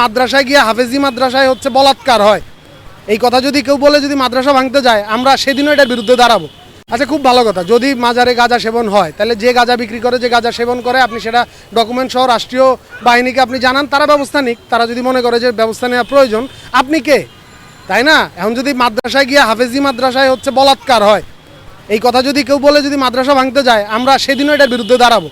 মাদ্রাসায় গিয়ে হাফেজি মাদ্রাসায় হচ্ছে বলাৎকার হয়। এই কথা যদি কেউ বলে যদি মাদ্রাসা ভাঙতে যায়, আমরা সেদিনও এটার বিরুদ্ধে দাঁড়াবো। আচ্ছা খুব ভালো কথা। যদি মাজারে গাঁজা সেবন হয়, তাহলে যে গাঁজা বিক্রি করে, যে গাঁজা সেবন করে, আপনি সেটা ডকুমেন্ট সহ রাষ্ট্রীয় বাহিনীকে আপনি জানান, তারা ব্যবস্থা নিক। তারা যদি মনে করে যে ব্যবস্থা নেওয়া প্রয়োজন, আপনি কে? তাই না? এখন যদি মাদ্রাসায় গিয়ে হাফেজি মাদ্রাসায় হচ্ছে বলাৎকার হয়, এই কথা যদি কেউ বলে যদি মাদ্রাসা ভাঙতে যায়, আমরা সেদিনও এটার বিরুদ্ধে দাঁড়াবো।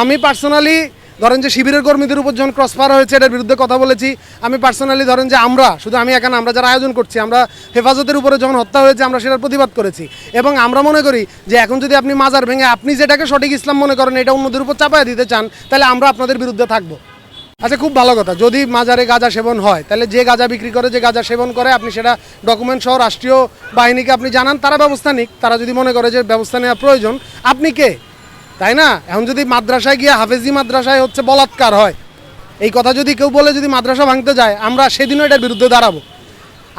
আমি পার্সোনালি ধরেন যে শিবিরের কর্মীদের উপর যখন ক্রসফার হয়েছে এটার বিরুদ্ধে কথা বলেছি। আমি পার্সোনালি ধরেন যে আমরা, শুধু আমি এখানে আমরা যারা আয়োজন করছি, আমরা হেফাজতের উপরে যখন হত্যা হয়েছে, আমরা সেটার প্রতিবাদ করেছি। এবং আমরা মনে করি যে এখন যদি আপনি মাজার ভেঙে আপনি যেটাকে সঠিক ইসলাম মনে করেন, এটা অন্যদের উপর চাপায় দিতে চান, তাহলে আমরা আপনাদের বিরুদ্ধে থাকব। আচ্ছা খুব ভালো কথা। যদি মাজারে গাঁজা সেবন হয়, তাহলে যে গাঁজা বিক্রি করে, যে গাঁজা সেবন করে, আপনি সেটা ডকুমেন্ট সহ রাষ্ট্রীয় বাহিনীকে আপনি জানান, তারা ব্যবস্থা নিক। তারা যদি মনে করে যে ব্যবস্থা নেওয়া প্রয়োজন, আপনি কে? তাই না? এখন যদি মাদ্রাসায় গিয়ে হাফেজি মাদ্রাসায় হচ্ছে বলাৎকার হয়, এই কথা যদি কেউ বলে যদি মাদ্রাসা ভাঙতে যায়, আমরা সেদিনও এটার বিরুদ্ধে দাঁড়াবো।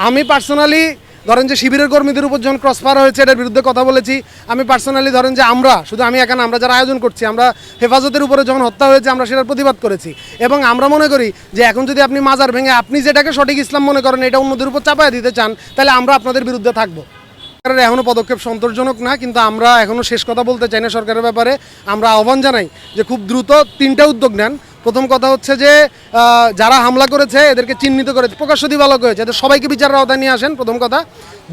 আমি পার্সোনালি, ধরেন যে শিবিরের কর্মীদের উপর যখন ক্রসফার হয়েছে, এটার বিরুদ্ধে কথা বলেছি। আমি পার্সোনালি ধরেন যে আমরা, শুধু আমি এখানে আমরা যারা আয়োজন করছি, আমরা হেফাজতের উপরে যখন হত্যা হয়েছে, আমরা সেটার প্রতিবাদ করেছি। এবং আমরা মনে করি যে এখন যদি আপনি মাজার ভেঙে আপনি যেটাকে সঠিক ইসলাম মনে করেন, এটা অন্যদের উপর চাপায় দিতে চান, তাহলে আমরা আপনাদের বিরুদ্ধে থাকব। সরকারের এখনও পদক্ষেপ সন্তোষজনক না, কিন্তু আমরা এখনও শেষ কথা বলতে চাই না সরকারের ব্যাপারে। আমরা আহ্বান জানাই যে খুব দ্রুত তিনটা উদ্যোগ নেন। প্রথম কথা হচ্ছে যে যারা হামলা করেছে, এদেরকে চিহ্নিত করে, প্রকাশ্য দিবালক হয়েছে, এদের সবাইকে বিচারের আওতায় নিয়ে আসেন, প্রথম কথা।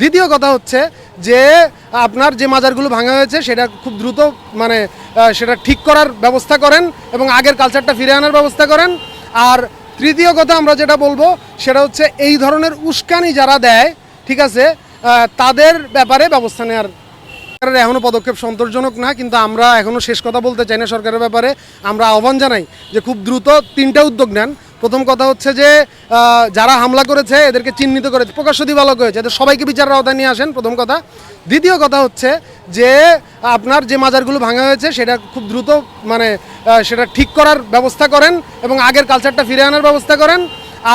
দ্বিতীয় কথা হচ্ছে যে, আপনার যে মাজারগুলো ভাঙা হয়েছে, সেটা খুব দ্রুত মানে সেটা ঠিক করার ব্যবস্থা করেন এবং আগের কালচারটা ফিরে আনার ব্যবস্থা করেন। আর তৃতীয় কথা আমরা যেটা বলব, সেটা হচ্ছে এই ধরনের উস্কানি যারা দেয়, ঠিক আছে তাদের ব্যাপারে ব্যবস্থা নেওয়ার সরকারের এখনও পদক্ষেপ সন্তোষজনক না, কিন্তু আমরা এখনও শেষ কথা বলতে চাই না সরকারের ব্যাপারে। আমরা আহ্বান জানাই যে খুব দ্রুত তিনটা উদ্যোগ নেন। প্রথম কথা হচ্ছে যে যারা হামলা করেছে, এদেরকে চিহ্নিত করে, প্রকাশ্য দিবালক হয়েছে, এদের সবাইকে বিচারের আওতায় নিয়ে আসেন, প্রথম কথা। দ্বিতীয় কথা হচ্ছে যে, আপনার যে মাজারগুলো ভাঙা হয়েছে, সেটা খুব দ্রুত মানে সেটা ঠিক করার ব্যবস্থা করেন এবং আগের কালচারটা ফিরে আনার ব্যবস্থা করেন।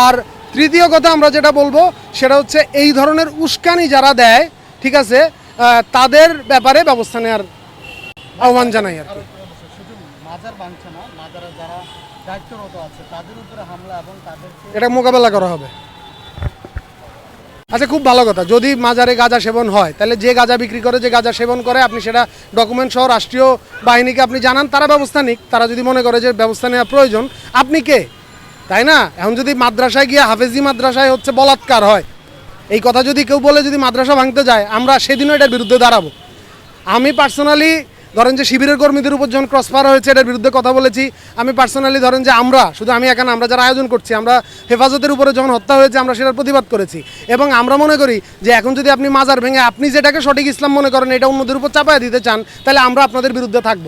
আর তৃতীয় কথা আমরা যেটা বলব সেটা হচ্ছে এই ধরনের উস্কানি যারা দেয় ঠিক আছে তাদের ব্যাপারে ব্যবস্থা নেওয়ার আহ্বান জানাই আর কি। এটা মোকাবেলা করা হবে। আচ্ছা খুব ভালো কথা। যদি মাজারে গাঁজা সেবন হয় তাহলে যে গাঁজা বিক্রি করে যে গাঁজা সেবন করে আপনি সেটা ডকুমেন্ট সহ রাষ্ট্রীয় বাহিনীকে আপনি জানান তারা ব্যবস্থা নিক। তারা যদি মনে করে যে ব্যবস্থা নেওয়া প্রয়োজন আপনি কে? তাই না? এখন যদি মাদ্রাসায় গিয়ে হাফেজি মাদ্রাসায় হচ্ছে বলাৎকার হয়, এই কথা যদি কেউ বলে যদি মাদ্রাসা ভাঙতে যায়, আমরা সেদিনও এটার বিরুদ্ধে দাঁড়াবো। আমি পার্সোনালি ধরেন যে শিবিরের কর্মীদের উপর যখন ক্রসফার হয়েছে, এটার বিরুদ্ধে কথা বলেছি। আমি পার্সোনালি ধরেন যে আমরা, শুধু আমি এখানে আমরা যারা আয়োজন করছি, আমরা হেফাজতের উপরে যখন হত্যা হয়েছে, আমরা সেটার প্রতিবাদ করেছি। এবং আমরা মনে করি যে এখন যদি আপনি মাজার ভেঙে, আপনি যেটাকে সঠিক ইসলাম মনে করেন, এটা অন্যদের উপর চাপায় দিতে চান, তাহলে আমরা আপনাদের বিরুদ্ধে থাকব।